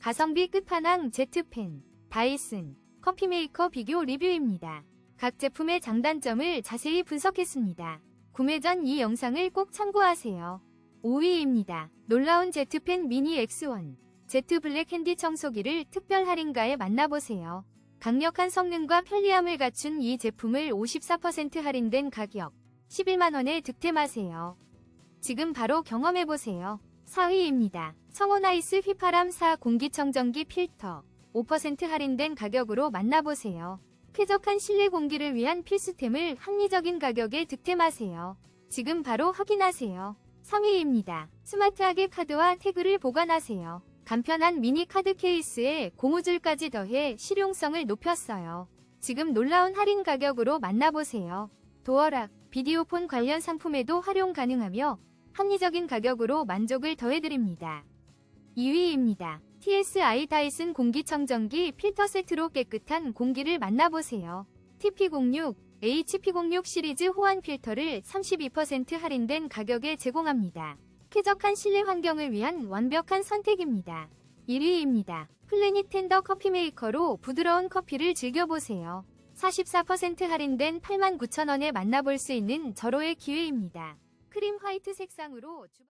가성비 끝판왕 제트펜, 다이슨, 커피메이커 비교 리뷰입니다. 각 제품의 장단점을 자세히 분석했습니다. 구매 전 이 영상을 꼭 참고하세요. 5위입니다. 놀라운 제트펜 미니 X1 제트 블랙 핸디 청소기를 특별 할인가에 만나보세요. 강력한 성능과 편리함을 갖춘 이 제품을 54% 할인된 가격 11만원에 득템하세요. 지금 바로 경험해보세요. 4위입니다. 청원아이스 휘파람 4 공기청정기 필터 5% 할인된 가격으로 만나보세요. 쾌적한 실내 공기를 위한 필수템을 합리적인 가격에 득템하세요. 지금 바로 확인하세요. 3위입니다. 스마트하게 카드와 태그를 보관하세요. 간편한 미니 카드 케이스에 고무줄까지 더해 실용성을 높였어요. 지금 놀라운 할인 가격으로 만나보세요. 도어락, 비디오폰 관련 상품에도 활용 가능하며 합리적인 가격으로 만족을 더해드립니다. 2위입니다. TSI 다이슨 공기청정기 필터 세트로 깨끗한 공기를 만나보세요. TP06, HP06 시리즈 호환 필터를 32% 할인된 가격에 제공합니다. 쾌적한 실내 환경을 위한 완벽한 선택입니다. 1위입니다. 플래닛 텐더 커피 메이커로 부드러운 커피를 즐겨보세요. 44% 할인된 89,000원에 만나볼 수 있는 절호의 기회입니다. 크림 화이트 색상으로 주...